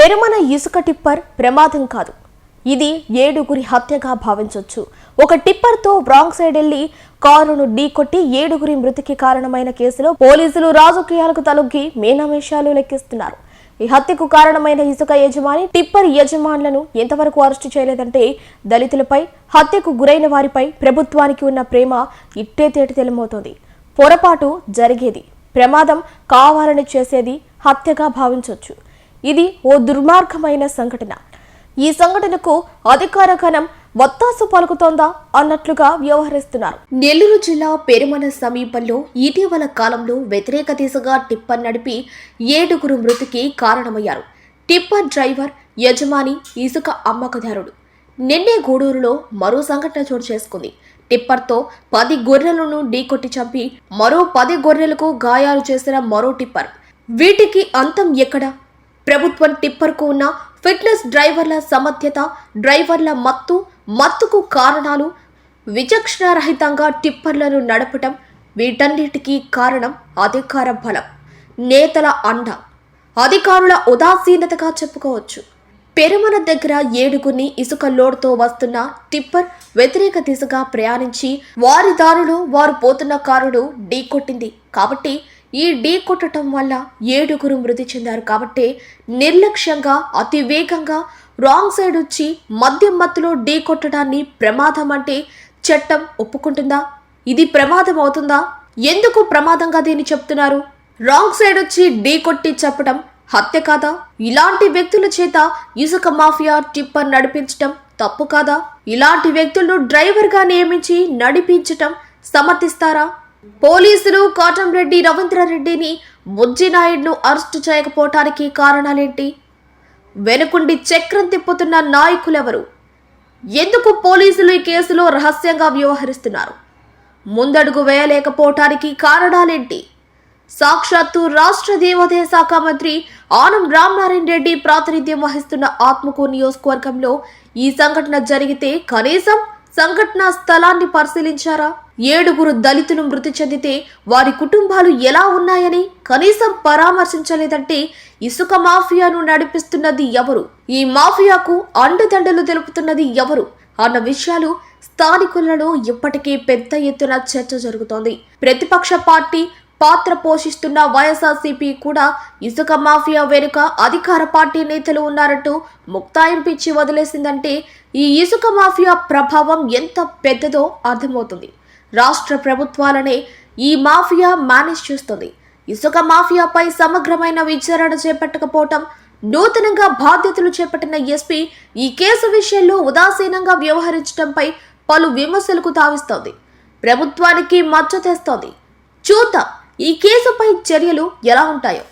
పెరుమన ఇసుక టిప్పర్ ప్రమాదం కాదు. ఇది ఏడుగురి హత్యగా భావించవచ్చు ఒక టిప్పర్తో రాంగ్ సైడ్ వెళ్ళి కారును ఢీకొట్టి ఏడుగురి మృతికి కారణమైన కేసులో పోలీసులు రాజకీయాలకు తలొగ్గి మేనమేషాలు లెక్కిస్తున్నారు. ఈ హత్యకు కారణమైన ఇసుక యజమాని టిప్పర్ యజమానులను ఎంతవరకు అరెస్టు చేయలేదంటే దళితులపై హత్యకు గురైన వారిపై ప్రభుత్వానికి ఉన్న ప్రేమ ఇట్టే తేటి తెలమవుతోంది. పొరపాటు జరిగేది ప్రమాదం కావాలని చేసేది హత్యగా భావించవచ్చు ఇది ఓ దుర్మార్గమైన సంఘటన. ఈ సంఘటనకు అధికార కణం వత్తాసు పలుకుతోందా అన్నట్లుగా వ్యవహరిస్తున్నారు. నెల్లూరు జిల్లా పెరుమల సమీపంలో ఇటీవల కాలంలో వ్యతిరేక దిశగా టిప్పర్ నడిపి ఏడుగురు మృతికి కారణమయ్యారు. టిప్పర్ డ్రైవర్ యజమాని ఇసుక అమ్మకదారుడు. నిన్నే గూడూరులో మరో సంఘటన చోటు చేసుకుంది. టిప్పర్తో పది గొర్రెలను ఢీకొట్టి చంపి మరో పది గొర్రెలకు గాయాలు చేసిన మరో టిప్పర్. వీటికి అంతం ఎక్కడ? ప్రభుత్వం టిప్పర్కు ఉన్న ఫిట్నెస్ డ్రైవర్ల సమర్థ్యత డ్రైవర్ల మత్తు మత్తుకు కారణాలు విచక్షణారహితంగా టిప్పర్లను నడపటం వీటన్నిటికీ కారణం అధికార బలం నేతల అండ. అధికారుల ఉదాసీనతగా చెప్పుకోవచ్చు. పెరుమన దగ్గర ఏడుగురిని ఇసుక లోడ్తో వస్తున్న టిప్పర్ వ్యతిరేక దిశగా ప్రయాణించి వారి దారులు వారు పోతున్న కారును ఢీకొట్టింది. కాబట్టి ఈ ఢీ కొట్టడం వల్ల ఏడుగురు మృతి చెందారు కాబట్టి నిర్లక్ష్యంగా అతి వేగంగా రాంగ్ సైడ్ వచ్చి మద్యం మత్తులో ఢీ కొట్టడాన్ని ప్రమాదం అంటే చట్టం ఒప్పుకుంటుందా? ఇది ప్రమాదం అవుతుందా? ఎందుకు ప్రమాదంగా దీన్ని చెప్తున్నారు? రాంగ్ సైడ్ వచ్చి ఢీ కొట్టి చెప్పడం హత్య కాదా? ఇలాంటి వ్యక్తుల చేత ఇసుక మాఫియా టిప్పర్ నడిపించటం తప్పు కాదా? ఇలాంటి వ్యక్తులను డ్రైవర్గా నియమించి నడిపించటం సమర్థిస్తారా? పోలీసులు కాటంరెడ్డి రవీంద్రారెడ్డిని ముజ్జినాయుడును అరెస్టు చేయకపోవటానికి కారణాలేంటి? వెనుకుండి చక్రం తిప్పుతున్న నాయకులెవరు? ఎందుకు పోలీసులు ఈ కేసులో రహస్యంగా వ్యవహరిస్తున్నారు? ముందడుగు వేయలేకపోవటానికి కారణాలేంటి? సాక్షాత్తు రాష్ట్ర దేవాదాయ శాఖ మంత్రి ఆనం రామనారాయణ రెడ్డి ప్రాతినిధ్యం వహిస్తున్న ఆత్మకూరు నియోజకవర్గంలో ఈ సంఘటన జరిగితే కనీసం సంఘటన స్థలాన్ని పరిశీలించారా? ఏడుగురు దళితులు మృతి చెందితే వారి కుటుంబాలు ఎలా ఉన్నాయని కనీసం పరామర్శించలేదంటే ఇసుక మాఫియాను నడిపిస్తున్నది ఎవరు? ఈ మాఫియాకు అండదండలు తెలుపుతున్నది ఎవరు? అన్న విషయాలు స్థానికులలో ఇప్పటికే పెద్ద ఎత్తున చర్చ జరుగుతోంది. ప్రతిపక్ష పార్టీ పాత్ర పోషిస్తున్న వైఎస్ఆర్సీపీ కూడా ఇసుక మాఫియా వెనుక అధికార పార్టీ నేతలు ఉన్నారంటూ ముక్తాయింపిచ్చి వదిలేసిందంటే ఈ ఇసుక మాఫియా ప్రభావం ఎంత పెద్దదో అర్థమవుతుంది. రాష్ట్ర ప్రభుత్వాలనే ఈ మాఫియా మేనేజ్ చేస్తుంది. ఇసుక మాఫియాపై సమగ్రమైన విచారణ చేపట్టకపోవటం నూతనంగా బాధ్యతలు చేపట్టిన ఎస్పీ ఈ కేసు విషయంలో ఉదాసీనంగా వ్యవహరించడంపై పలు విమర్శలకు తావిస్తోంది. ప్రభుత్వానికి మచ్చ తెస్తోంది. చూద్దాం. ఈ కేసుపై చర్యలు ఎలా ఉంటాయో.